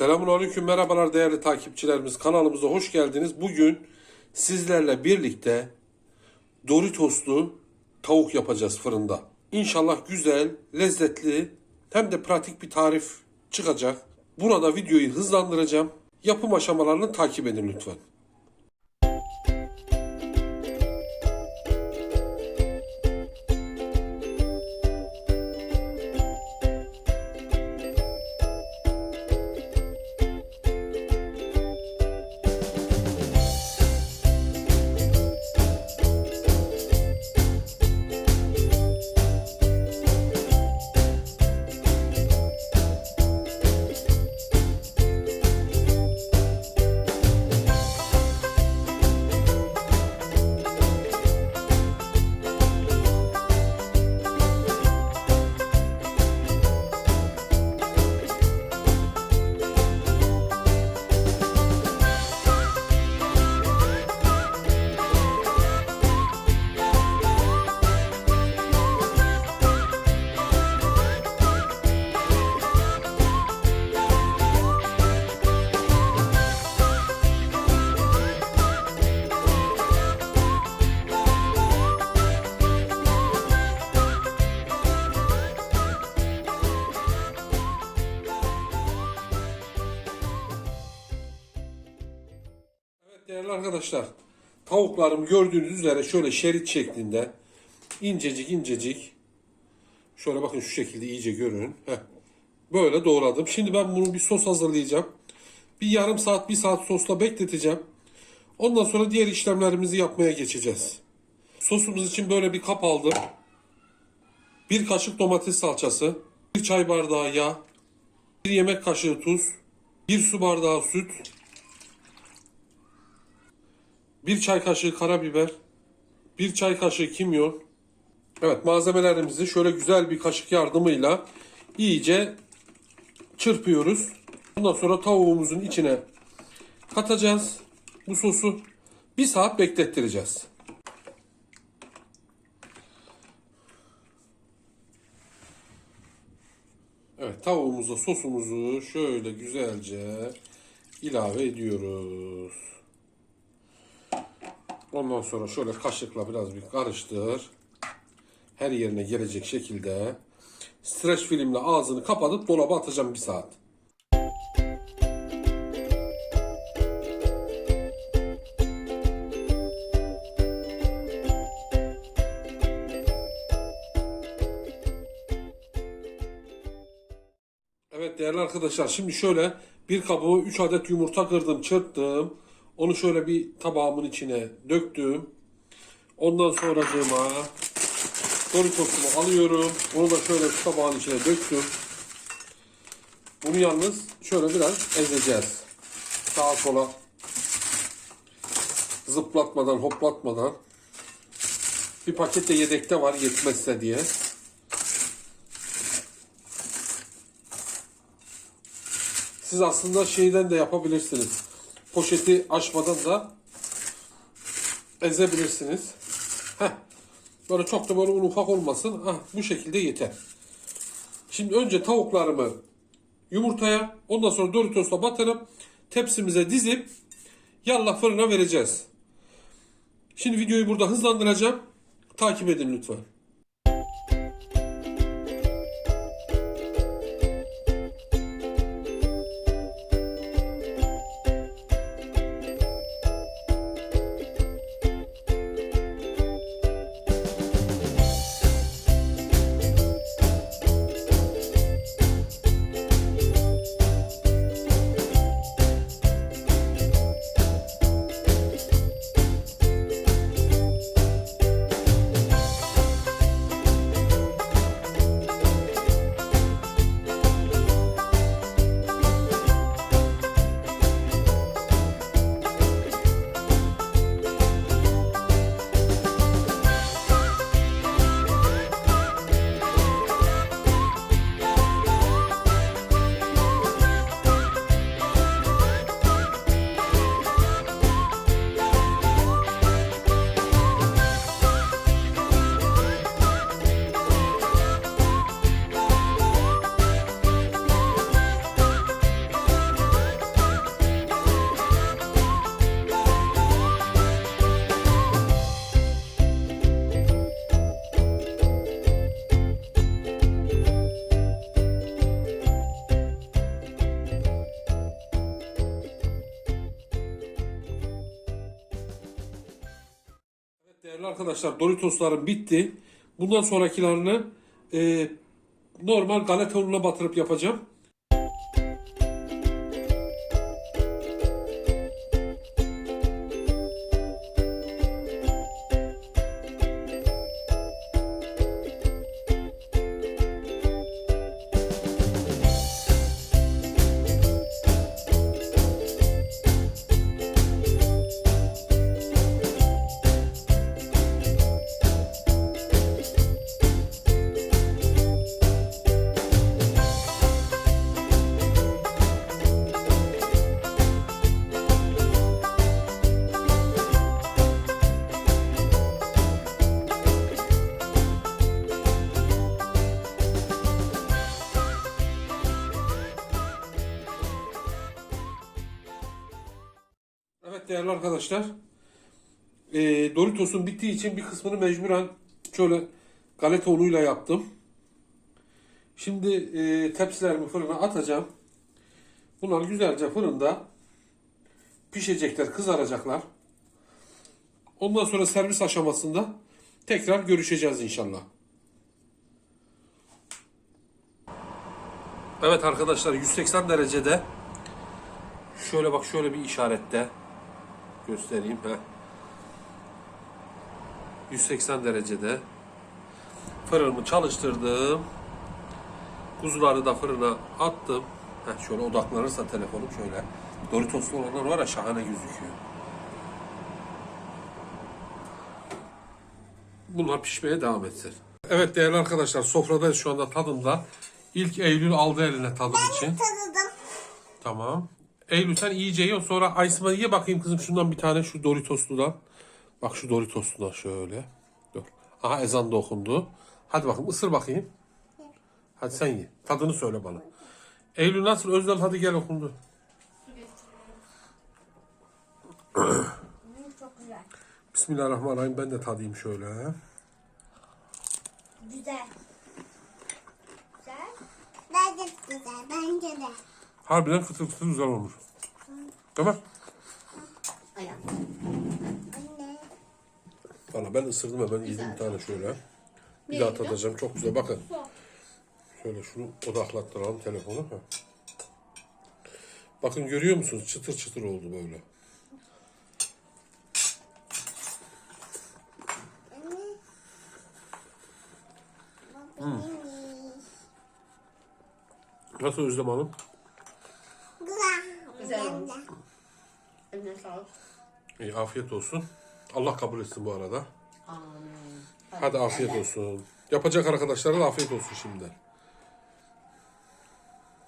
Selamun Aleyküm, merhabalar değerli takipçilerimiz. Kanalımıza hoş geldiniz. Bugün sizlerle birlikte Doritoslu tavuk yapacağız fırında. İnşallah güzel, lezzetli hem de pratik bir tarif çıkacak. Burada videoyu hızlandıracağım. Yapım aşamalarını takip edin lütfen. Değerli arkadaşlar, tavuklarım gördüğünüz üzere şöyle şerit şeklinde incecik incecik şöyle bakın şu şekilde iyice görün. Heh. Böyle doğradım. Şimdi ben bunu bir sos hazırlayacağım. Bir yarım saat, bir saat sosla bekleteceğim. Ondan sonra diğer işlemlerimizi yapmaya geçeceğiz. Sosumuz için böyle bir kap aldım. Bir kaşık domates salçası, bir çay bardağı yağ, bir yemek kaşığı tuz, bir su bardağı süt, bir çay kaşığı karabiber, bir çay kaşığı kimyon. Evet malzemelerimizi şöyle güzel bir kaşık yardımıyla iyice çırpıyoruz. Ondan sonra tavuğumuzun içine katacağız bu sosu. Bir saat beklettireceğiz. Evet tavuğumuza sosumuzu şöyle güzelce ilave ediyoruz. Ondan sonra şöyle kaşıkla biraz bir karıştır. Her yerine gelecek şekilde streç filmle ağzını kapatıp dolaba atacağım bir saat. Evet değerli arkadaşlar şimdi şöyle bir kabuğu 3 adet yumurta kırdım çırptım. Onu şöyle bir tabağımın içine döktüm. Ondan sonra Doritos'umu alıyorum. Onu da şöyle şu tabağın içine döktüm. Bunu yalnız şöyle biraz ezeceğiz. Sağa sola zıplatmadan hoplatmadan. Bir paket de yedekte var yetmezse diye. Siz aslında şeyden de yapabilirsiniz. Poşeti açmadan da ezebilirsiniz. Heh. Böyle çok da böyle ufak olmasın. Ah, bu şekilde yeter. Şimdi önce tavuklarımı yumurtaya ondan sonra Doritos'la batırıp tepsimize dizip yallah fırına vereceğiz. Şimdi videoyu burada hızlandıracağım. Takip edin lütfen. Değerli arkadaşlar Doritoslarım bitti. Bundan sonrakilerini e, normal galeta ununa batırıp yapacağım. Değerli arkadaşlar. E, Doritos'un bittiği için bir kısmını mecburen şöyle galeta unuyla yaptım. Şimdi e, tepsilerimi fırına atacağım. Bunlar güzelce fırında pişecekler, kızaracaklar. Ondan sonra servis aşamasında tekrar görüşeceğiz inşallah. Evet arkadaşlar 180 derecede şöyle bak şöyle bir işarette göstereyim. Heh. 180 derecede fırınımı çalıştırdım. Kuzuları da fırına attım. Heh, şöyle odaklanırsa telefonum şöyle. Doritoslu olanlar var ya şahane gözüküyor. Bunlar pişmeye devam etsin. Evet değerli arkadaşlar sofradayız şu anda tadımda. İlk Eylül aldı eline tadım için. Tanıdım. Tamam. Eylül sen iyice ye sonra Aysma ye bakayım kızım şundan bir tane şu Doritoslu'dan. Bak şu Doritoslu'dan şöyle. Dur. Aha ezan da okundu. Hadi bakayım ısır bakayım. Hadi sen ye. Tadını söyle bana. Eylül nasıl? Özlem hadi gel okundu. Bismillahirrahmanirrahim ben de tadayım şöyle. Güzel. Güzel. Bence güzel. Bence de. Harbiden fıtır fıtır güzel olmuş. Tamam. Anne. Valla ben ısırdım hemen yedim bir tane şöyle. Bir daha tadacağım. Çok güzel. Bakın. Şöyle şunu odaklattıralım telefonu. Ha. Bakın görüyor musunuz? Çıtır çıtır oldu böyle. Nasıl Özlem Hanım? Güzel. Olmuş. Eline sağlık. İyi, afiyet olsun. Allah kabul etsin bu arada. Amin. Hadi afiyet olsun. Yapacak arkadaşlara da afiyet olsun şimdi.